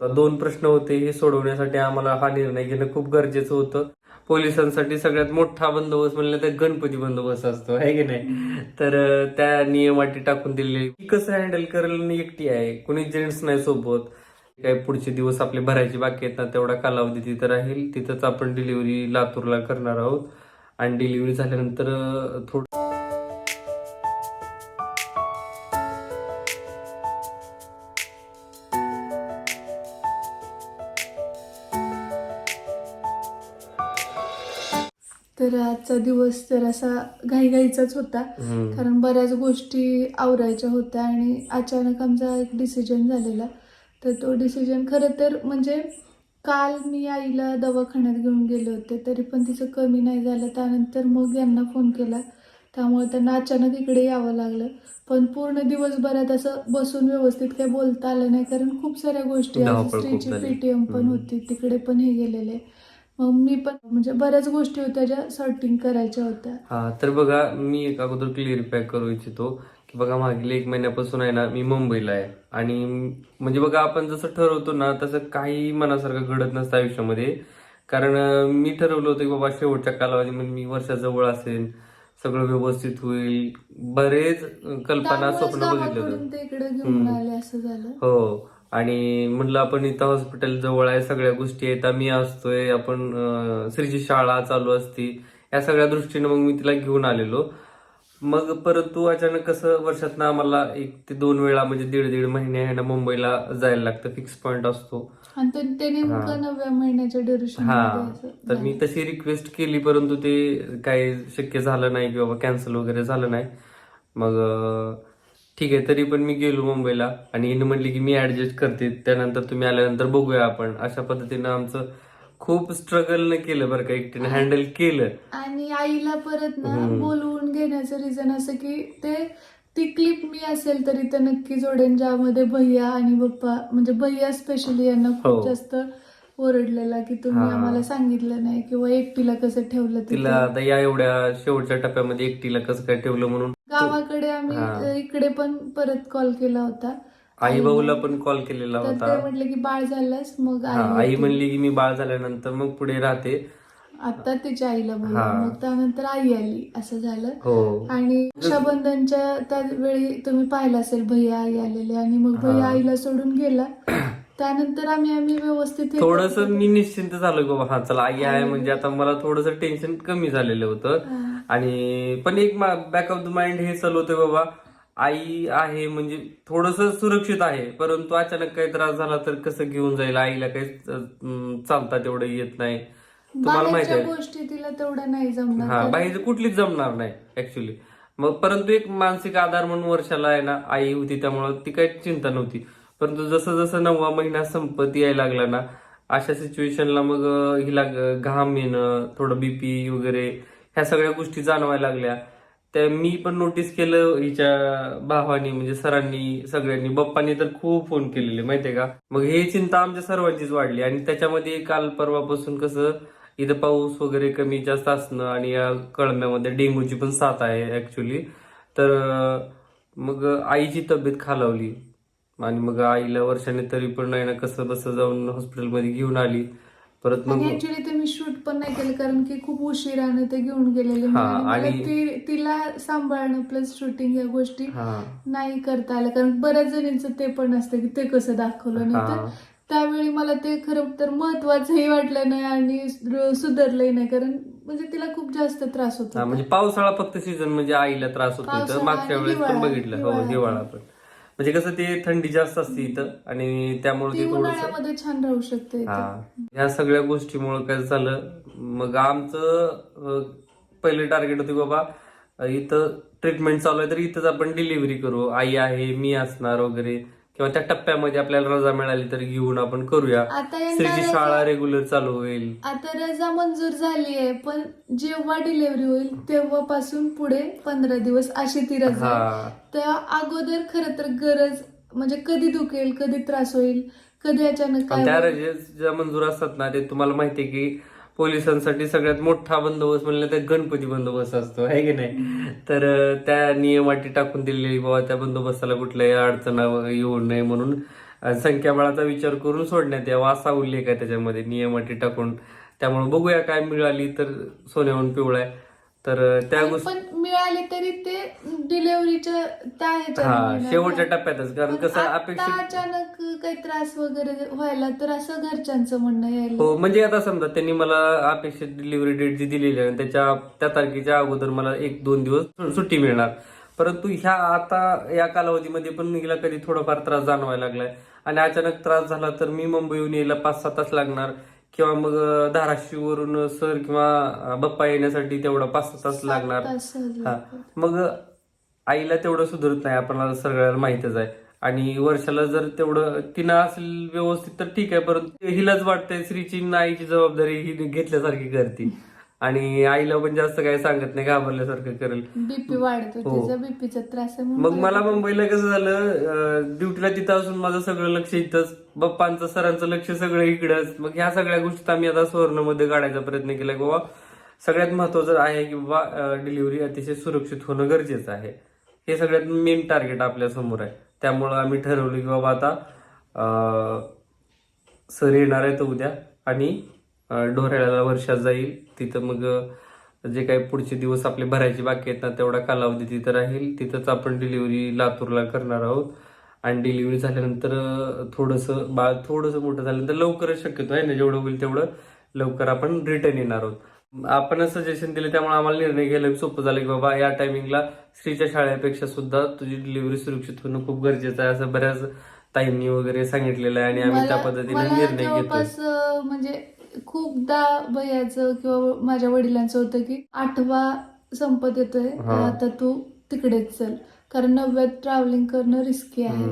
दोन प्रश्न होते हे सोडवण्यासाठी आम्हाला हा निर्णय घेणं खूप गरजेचं होतं. पोलिसांसाठी सगळ्यात मोठा बंदोबस्त म्हणलं तर गणपती बंदोबस्त असतो आहे की नाही? तर त्या नियमाटी टाकून दिलेली. कसं हँडल करेल एकटी आहे? कोणी जेंट्स नाही सोबत. काय पुढचे दिवस आपले भरायचे बाकी आहेत ना तेवढा कालावधी तिथं राहील. तिथंच आपण डिलिव्हरी लातूरला करणार आहोत. आणि डिलिव्हरी झाल्यानंतर थोडं असा घाईघाईचाच होता. कारण बऱ्याच गोष्टी आवरायच्या होत्या आणि अचानक आमचा एक डिसिजन झालेला तर तो डिसिजन खरं तर म्हणजे काल मी आईला दवाखान्यात घेऊन गेले होते तरी पण तिचं कमी नाही झालं त्यानंतर मग यांना फोन केला त्यामुळे त्यांना अचानक इकडे यावं लागलं पण पूर्ण दिवसभरात असं बसून व्यवस्थित काही बोलता आलं नाही कारण खूप साऱ्या गोष्टी स्त्रीची. पीटीएम पण. होती तिकडे पण हे गेलेले मग मी पण म्हणजे बऱ्याच गोष्टी होत्या ज्या सॉर्टिंग करायच्या होत्या. हा तर बघा मी एक अगोदर क्लिअरिफाय करू इच्छितो. की बघा मागील एक महिन्यापासून आहे ना मी मुंबईला आहे. आणि म्हणजे बघा आपण जसं ठरवतो ना तसं काही मनासारखं घडत नसतं आयुष्यामध्ये. कारण मी ठरवलं होतं की बाबा शेवटच्या कालावधीमध्ये मी वर्षाजवळ असेल सगळं व्यवस्थित होईल. बरेच कल्पना स्वप्न बघितलं होतं. हो. आणि म्हणलं आपण इथं हॉस्पिटल जवळ आहे सगळ्या गोष्टी आहेत आम्ही असतोय आपण श्रीची शाळा चालू असती या सगळ्या दृष्टीने मग मी तिला घेऊन आलेलो. मग परंतु अचानक कसं वर्षातनं आम्हाला एक ते दोन वेळा म्हणजे दीड दीड महिने आहे ना मुंबईला जायला लागतं फिक्स पॉईंट असतो. हा. तर मी तशी रिक्वेस्ट केली परंतु ते काही शक्य झालं नाही किंवा कॅन्सल वगैरे झालं नाही. मग ठीक आहे तरी पण मी गेलो मुंबईला आणि हिने म्हणली की मी ऍडजस्ट करते त्यानंतर तुम्ही आल्यानंतर बघूया आपण अशा पद्धतीनं आमचं खूप स्ट्रगल केलं बरं का एकटीने हँडल केलं आणि आईला परत ना हम्म. बोलवून घेण्याचं रिझन असं की ते ती क्लिप मी असेल तरी तर नक्की जोडेन ज्यामध्ये भैया आणि पप्पा म्हणजे भैया स्पेशली यांना खूप हो. जास्त ओरडलेला की तुम्ही हा. आम्हाला सांगितलं नाही किंवा एकटीला कसं ठेवलं तिथे. तिला आता या एवढ्या शेवटच्या टप्प्यामध्ये एकटीला कसं काय ठेवलं म्हणून गावाकडे आम्ही हा. अ, इकडे पण परत कॉल केला होता आई भाऊला पण कॉल केलेला तर होता म्हटले की बाळ झाल्यास मग हा आई आई. म्हणली की मी बाळ झाल्यानंतर मग पुढे राहते आता तिच्या आईला बोलला हा. मग त्यानंतर आई आली असं झालं हो आणि रक्षाबंधनच्या त्या वेळी तुम्ही पाहिलं असेल भैया आई आलेले आणि मग भैया हा. आईला सोडून गेला त्यानंतर आम्ही आम्ही व्यवस्थित हे थोडस करत. मी निश्चिंत झालो की बाबा हा चला आई आहे म्हणजे आता मला थोडस टेन्शन कमी झालेलं होतं. आणि पण एक बॅक ऑफ द माइंड हे चालू होतं बाबा आई आहे म्हणजे थोडस सुरक्षित आहे परंतु अचानक काही त्रास झाला तर कसं घेऊन जाईल? आईला काही अं, चालता तेवढं येत नाही. तुम्हाला माहिती बाहेरच्या आहे. गोष्टी तिला तेवढं नाही जमणार हा तर- बाहेरचं कुठलीच जमणार नाही ऍक्च्युली मग परंतु एक मानसिक आधार म्हणून वर्षाला आहे ना आई होती त्यामुळं ती काही चिंता नव्हती. परंतु जसं जसं नववा महिना संपत यायला लागला ना अशा सिच्युएशनला मग हिला घाम येणं थोडं बीपी वगैरे ह्या सगळ्या गोष्टी जाणवायला लागल्या. त्या मी पण नोटीस केलं हिच्या भावानी म्हणजे सरांनी सगळ्यांनी. बप्पांनी तर खूप फोन केलेले माहितीये का? मग हे चिंता आमच्या सर्वांचीच वाढली. आणि त्याच्यामध्ये काल परवापासून कसं इथं पाऊस वगैरे कमी जास्त असणं आणि या कळम्यामध्ये डेंग्यूची पण साथ आहे ऍक्च्युली तर मग आईची तब्येत खालावली. आणि मग आईला वर्षाने तरी पण नाही ना कसं बसं जाऊन हॉस्पिटलमध्ये घेऊन आली. परत मग आणि ऍक्च्युली ते मी शूट पण नाही केलं कारण की खूप उशिराने ते घेऊन गेलेले. हा, आणि मला आणि- ती- तिला सांभाळणं प्लस शूटिंग या गोष्टी हा. नाही करता आल्या कारण बऱ्याच जणींचं ते पण असतं की ते कसं दाखवलं नाही तर हा. त्यावेळी मला ते खरं तर महत्वाचंही वाटलं नाही आणि र- सुधारलंही नाही. कारण म्हणजे तिला खूप जास्त त्रास होत हा होता. म्हणजे पावसाळा फक्त सीझन म्हणजे आईला त्रास होतो इथं पावसाळा मागच्या आणि वेळेस पण हिवाळा. बघितलं. हो हिवाळा. हिवाळा पण. म्हणजे कसं ते थंडी जास्त असते इथं आणि त्यामुळे ती थोडस उन्हाळ्यामध्ये छान राहू शकते इथे. हा. ह्या सगळ्या गोष्टीमुळे काय झालं मग आमचं अं, पहिलं टार्गेट होतं बाबा अं, इथं ट्रीटमेंट चालू आहे तर इथंच आपण डिलिव्हरी करू. आई आहे मी असणार वगैरे. किंवा त्या टप्प्यामध्ये आपल्याला रजा मिळाली तर घेऊन आपण करूया आता यांना स्त्रीची रजा- शाळा रेग्युलर चालू होईल आता रजा मंजूर झाली आहे पण जेव्हा डिलिव्हरी होईल तेव्हापासून पुढे पंधरा दिवस अशी ती रजा आहे. हा त्या अगोदर खरं तर गरज म्हणजे कधी दुखेल कधी त्रास होईल कधी अचानक आणि काय त्या होईल. ज्या मंजूर असतात ना ते तुम्हाला माहितीये की पोलिसांसाठी सगळ्यात मोठा बंदोबस्त म्हणलं तर गणपती बंदोबस्त असतो आहे की नाही? तर त्या नियमाटी टाकून दिलेली बाबा त्या बंदोबस्ताला कुठल्याही अडचण येऊ नये म्हणून संख्याबळाचा विचार करून सोडण्यात यावा असा उल्लेख आहे त्याच्यामध्ये नियमाटी टाकून. त्यामुळे बघूया काय मिळाली तर सोन्याहून पिवळा आहे. तर त्या गोष्टी पण मिळाली तरी ते डिलेव्हरीच्या त्या हा मिळणार शेवटच्या. टप्प्यातच. कारण कसं अपेक्षित अचानक काही त्रास वगैरे व्हायला तर असं घरच्यांचं म्हणणं यायला हो म्हणजे आता समजा त्यांनी मला अपेक्षित डिलिव्हरी डेट जी दिलेली आहे त्याच्या त्या तारखेच्या अगोदर मला एक दोन दिवस सु- सुट्टी मिळणार. परंतु ह्या आता या कालावधीमध्ये पण हिला कधी थोडाफार त्रास जाणवायला लागलाय. आणि अचानक त्रास झाला तर मी मुंबईहून यायला पाच सहा तास लागणार. किंवा मग धाराशिववरून सर किंवा बाप्पा येण्यासाठी तेवढा पाच सहा तास लागणार. हा. मग आईला तेवढं सुधरत नाही. आपल्याला सगळ्याला माहितच आहे. आणि वर्षाला जर तेवढं तिनं असेल व्यवस्थित तर ठीक आहे. परंतु हिलाच वाटतंय श्रीची आईची जबाबदारी ही घेतल्यासारखी करते. आणि आईला पण जास्त काही सांगत नाही घाबरल्यासारखं करेल. बीपी वाढतो हो. तिचा बीपीचा त्रास आहे मग मला मुंबईला कसं झालं ड्युटीला तिथं असून माझं सगळं लक्ष इथंच. बाप्पांचं सरांचं लक्ष सगळं इकडंच. मग ह्या सगळ्या गोष्टी आम्ही आता सुवर्णमध्ये काढायचा प्रयत्न केला की बाबा सगळ्यात महत्वाचं आहे की बाबा डिलिव्हरी अतिशय सुरक्षित होणं गरजेचं आहे. हे सगळ्यात मेन टार्गेट आपल्यासमोर आहे. त्यामुळं आम्ही ठरवलं की बाबा आता अं, सर येणार आहेत उद्या आणि डोऱ्याला वर्षात जाईल. तिथं मग जे काही पुढचे दिवस आपले भरायचे बाकी आहेत ना तेवढा कालावधी तिथं राहील. तिथंच आपण डिलिव्हरी लातूरला करणार आहोत. आणि डिलिव्हरी झाल्यानंतर थोडंसं बाळ थोडंसं मोठं झाल्यानंतर लवकरच शक्यतो आहे ना जेवढं होईल तेवढं लवकर आपण रिटर्न येणार आहोत. आपण सजेशन दिले त्यामुळे आम्हाला निर्णय घ्यायला सोपं झालं की बाबा या टायमिंगला स्त्रीच्या शाळेपेक्षा सुद्धा तुझी डिलिव्हरी सुरक्षित होणं खूप गरजेचं आहे असं बऱ्याच ताईंनी वगैरे सांगितलेलं आहे आणि आम्ही त्या पद्धतीने निर्णय अं, म्हणजे खूपदा भैयाचं किंवा माझ्या वडिलांचं होतं की आठवा संपत येतोय. आता तू तिकडेच चल कारण नव्यात ट्रॅव्हलिंग करणं रिस्की आहे.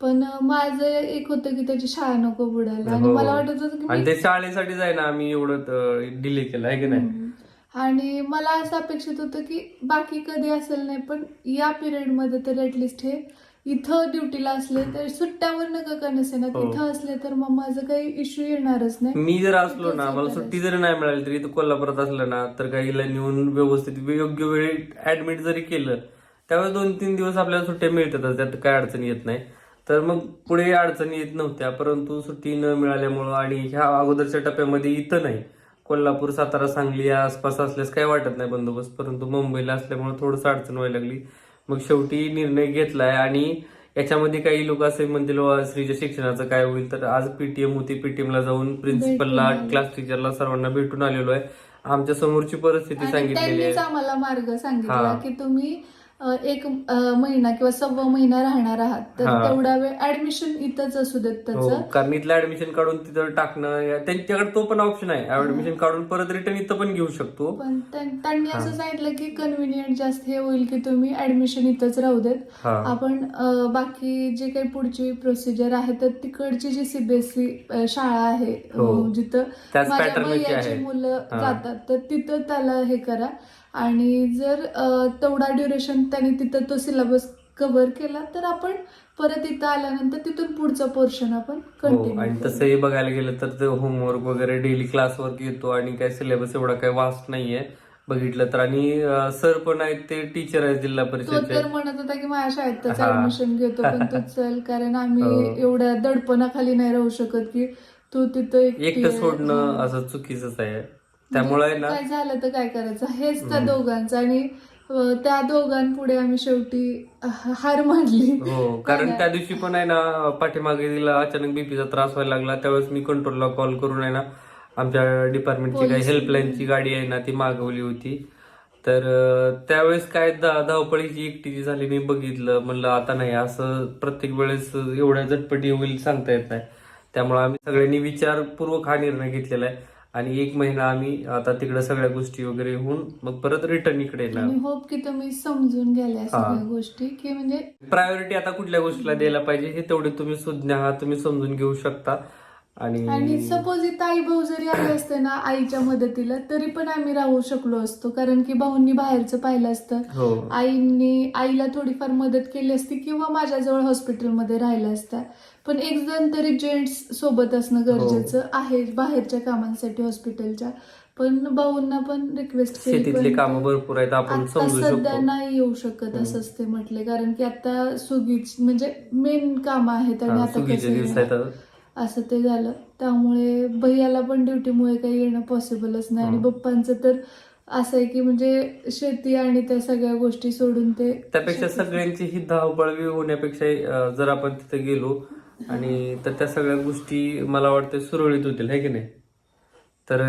पण माझं एक होतं की त्याची शाळा नको बुडायला आणि हो. मला वाटत होतं की आणि ते शाळेसाठी जाय ना आम्ही एवढं डिले केलं आहे की नाही हम्म. आणि मला असं अपेक्षित होतं की बाकी कधी असेल नाही पण या पिरियडमध्ये तर ऍटलिस्ट हे इथं ड्युटीला असले तर सुट्ट्यावर नका का नसेना हो. इथं असले तर मग माझं काही इश्यू येणारच नाही. मी जर असलो ना मला. सुट्टी जरी नाही मिळाली तरी इथं कोल्हापुरात असलं ना तर काहीला नेऊन व्यवस्थित योग्य वेळी ऍडमिट जरी केलं त्यावेळेस दोन तीन दिवस आपल्याला सुट्ट्या मिळतातच त्यात काय अडचण येत नाही. तर मग पुढे अडचणी येत नव्हत्या परंतु सुट्टी न मिळाल्यामुळं आणि ह्या अगोदरच्या टप्प्यामध्ये इथं नाही. कोल्हापूर सातारा सांगली या आसपास असल्यास काही वाटत नाही बंदोबस्त परंतु मुंबईला असल्यामुळे थोडंसं अडचण व्हायला लागली. मग शेवटी निर्णय घेतलाय आणि याच्यामध्ये काही लोक असे म्हणतील "वा, स्त्रीच्या शिक्षणाचं काय होईल तर आज पीटीएम होती पीटीएम ला जाऊन प्रिन्सिपलला. क्लास टीचरला सर्वांना भेटून आलेलो आहे आमच्या समोरची परिस्थिती सांगितलेली आहे आम्हाला मार्ग सांगितला. की तुम्ही एक महिना किंवा सव्वा महिना राहणार आहात तर हा. तेवढा वेळ ऍडमिशन इथंच असू देत हो त्याचं कारण इथलं ऍडमिशन काढून तिथं टाकणं या- त्यांच्याकडे तो पण ऑप्शन आहे ऍडमिशन काढून परत रिटर्न इथं पण घेऊ शकतो पण त्यां- त्यांनी असं. सांगितलं की कन्व्हिनियंट जास्त हे होईल की तुम्ही ऍडमिशन इथंच राहू देत हा आपण अ, बाकी जे काही पुढची प्रोसिजर आहे तर तिकडची जी सीबीएसई शाळा आहे अ, हो. जिथं त्याच माझ्या भैयाची आहे. मुलं हा. जातात तर तिथं त्याला हे करा आणि जर तेवढा ड्युरेशन त्याने तिथं तो सिलेबस कव्हर केला तर आपण परत इथं आल्यानंतर तिथून पुढचं पोर्शन आपण हो आणि कंटिन्यू तसंही बघायला गेलं तर ते होमवर्क वगैरे डेली क्लास वर्क येतो आणि काय सिलेबस एवढा काही वास्ट नाहीये बघितलं तर आणि सर पण आहेत ते टीचर आहेत जिल्हा तो परिषदचे तर म्हणत होता की माझ्या शाळेतच. ऍडमिशन घेतो पण तू चल कारण आम्ही हो. एवढ्या दडपणाखाली नाही राहू शकत की तू तिथं एकटी. सोडणं. असं चुकीचंच आहे त्यामुळे आहे ना काय झालं तर काय करायचं? हेच त्या. दोघांचं आणि त्या दोघांपुढे आम्ही शेवटी हार मानली. हो कारण त्या दिवशी पण आहे ना पाठीमागे तिला अचानक बीपीचा त्रास व्हायला लागला. त्यावेळेस मी कंट्रोलला कॉल करून आहे ना आमच्या डिपार्टमेंटची काही हेल्पलाईनची गाडी आहे ना ती मागवली होती. तर त्यावेळेस काय धावपळीची एकटीची झाली मी बघितलं. म्हणलं आता नाही असं प्रत्येक वेळेस एवढ्या झटपटी होईल सांगता येत नाही. त्यामुळे आम्ही सगळ्यांनी विचारपूर्वक हा निर्णय घेतलेला आहे. आणि एक महिना आम्ही आता तिकडे सगळ्या गोष्टी वगैरे होऊन मग परत रिटर्न इकडे येणार होप की तुम्ही समजून गेल्या सगळ्या हा. गोष्टी की म्हणजे प्रायोरिटी आता कुठल्या गोष्टीला द्यायला पाहिजे हे तेवढे तुम्ही सुज्ञ आहात तुम्ही समजून घेऊ शकता आणि आणि सपोज इथं आई भाऊ जरी आले असते ना आईच्या मदतीला तरी पण आम्ही राहू शकलो असतो. कारण की भाऊंनी बाहेरचं पाहिलं असतं. हो. आईंनी आईला थोडीफार मदत केली असती किंवा माझ्याजवळ हॉस्पिटलमध्ये राहिल्या असत्या पण एक जण तरी जेंट्स सोबत असणं गरजेचं आहे बाहेरच्या कामांसाठी हॉस्पिटलच्या. पण भाऊंना पण रिक्वेस्ट केली शेतीतले पण काम भरपूर आहेत आपण आता समजू सध्या शकतो. नाही येऊ शकत हम्म. असंच ते म्हटले. कारण की आता सुगीच म्हणजे मेन काम आहेत आणि हा, आता सुगीचे कसं दिवस येणार? आहेत असं ते झालं. त्यामुळे भैयाला पण ड्युटीमुळे काही येणं पॉसिबलच नाही. आणि. पप्पांचं तर असं आहे की म्हणजे शेती आणि त्या सगळ्या गोष्टी सोडून ते त्यापेक्षा सगळ्यांची ही धावपळ होण्यापेक्षा जर आपण तिथे गेलो आणि तर त्या सगळ्या गोष्टी मला वाटतं सुरळीत होतील है की नाही? तर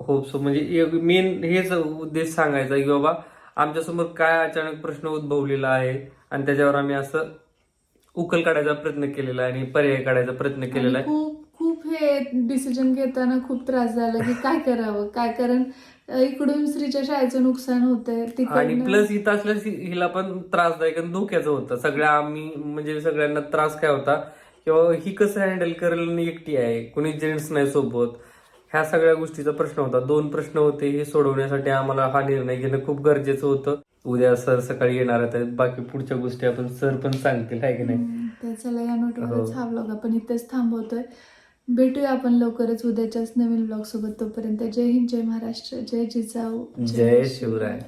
होप सो म्हणजे मेन हेच उद्देश सांगायचा की बाबा आमच्यासमोर काय अचानक प्रश्न उद्भवलेला आहे आणि त्याच्यावर आम्ही असं उकल काढायचा प्रयत्न केलेला आहे आणि पर्याय काढायचा प्रयत्न केलेला. आहे खूप खूप हे डिसिजन घेताना खूप त्रास झाला की काय करावं? काय? कारण इकडून स्त्रीच्या शाळेचं नुकसान होतंय आणि प्लस इथं असल्यास हिला पण त्रासदायक आणि धोक्याचं होतं. सगळ्या आम्ही म्हणजे सगळ्यांना त्रास काय होता? किंवा ही कसं हँडल करेल एकटी आहे? कोणी जेंट्स नाही सोबत? ह्या सगळ्या गोष्टीचा प्रश्न होता. दोन प्रश्न होते हे सोडवण्यासाठी आम्हाला हा निर्णय घेणं खूप गरजेचं होतं. उद्या सर सकाळी येणार आहेत. बाकी पुढच्या गोष्टी आपण सर पण सांगतील आहे की नाही? तर चला या नोटवरच हो. हा ब्लॉग आपण इथेच थांबवतोय. भेटूया आपण लवकरच उद्याच्याच नवीन ब्लॉग सोबत. तोपर्यंत जय हिंद जय महाराष्ट्र जय जिजाऊ जय शिवराय.